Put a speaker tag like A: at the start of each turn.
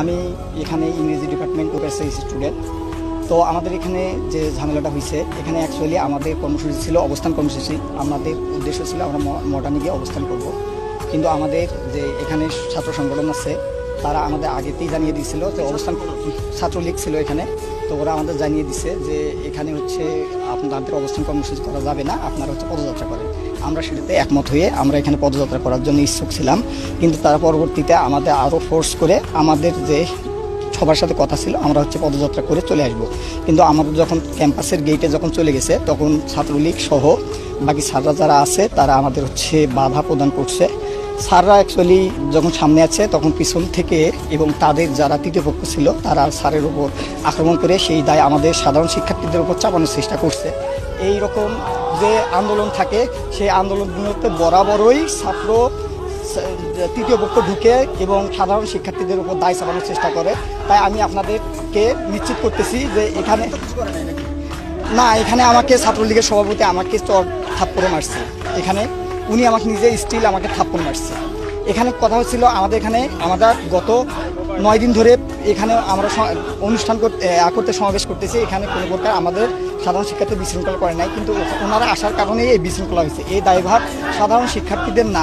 A: আমি এখানে ইংরেজি ডিপার্টমেন্ট উপেছে স্টুডেন্ট তো আমাদের এখানে যে ঝামেলাটা হয়েছে, এখানে অ্যাকচুয়ালি আমাদের কর্মসূচি ছিল, অবস্থান কর্মসূচি। আমাদের উদ্দেশ্য ছিল আমরা মডার্নে গিয়ে অবস্থান করব। কিন্তু আমাদের যে এখানে ছাত্র সংগঠন আছে তারা আমাদের আগেতেই জানিয়ে দিয়েছিল যে অবস্থান ছাত্রলীগ ছিল এখানে। তো ওরা আমাদের জানিয়ে দিছে যে এখানে হচ্ছে আপনাদের অবস্থান কর্মসূচি করা যাবে না, আপনারা হচ্ছে পদযাত্রা করেন। আমরা সেটাতে একমত হয়ে আমরা এখানে পদযাত্রা করার জন্য ইচ্ছুক ছিলাম। কিন্তু তারা পরবর্তীতে আমাদের আরও ফোর্স করে আমাদের যে সবার সাথে কথা ছিল, আমরা হচ্ছে পদযাত্রা করে চলে আসব। কিন্তু আমাদের যখন ক্যাম্পাসের গেটে যখন চলে গেছে, তখন ছাত্রলীগ সহ বাকি স্যাররা যারা আছে, তারা আমাদের হচ্ছে বাধা প্রদান করছে। স্যাররা অ্যাকচুয়ালি যখন সামনে আছে, তখন পিছন থেকে এবং তাদের যারা তৃতীয় পক্ষ ছিল, তারা স্যারের উপর আক্রমণ করে সেই দায় আমাদের সাধারণ শিক্ষার্থীদের উপর চাপানোর চেষ্টা করছে। এই রকম যে আন্দোলন থাকে, সেই আন্দোলনগুলোতে বরাবরই ছাত্র তৃতীয় পক্ষ ঢুকে এবং সাধারণ শিক্ষার্থীদের উপর দায় চাপানোর চেষ্টা করে। তাই আমি আপনাদেরকে নিশ্চিত করতেছি যে এখানে না, এখানে আমাকে ছাত্রলীগের সভাপতি আমাকে চর থাপ্পড়ে মারছে। এখানে উনি আমাকে নিজে স্টিল আমাকে থাপ্পন মারছে। এখানে কথা হচ্ছিল আমাদের এখানে আমাদের গত নয় দিন ধরে এখানে আমরা অনুষ্ঠান করতে করতে সমাবেশ করতেছি। এখানে কোনো প্রকার আমাদের সাধারণ শিক্ষার্থী বিশৃঙ্খলা করে নাই। কিন্তু ওনারা আসার কারণেই এই বিশৃঙ্খলা হয়েছে। এই দায়ভার সাধারণ শিক্ষার্থীদের না।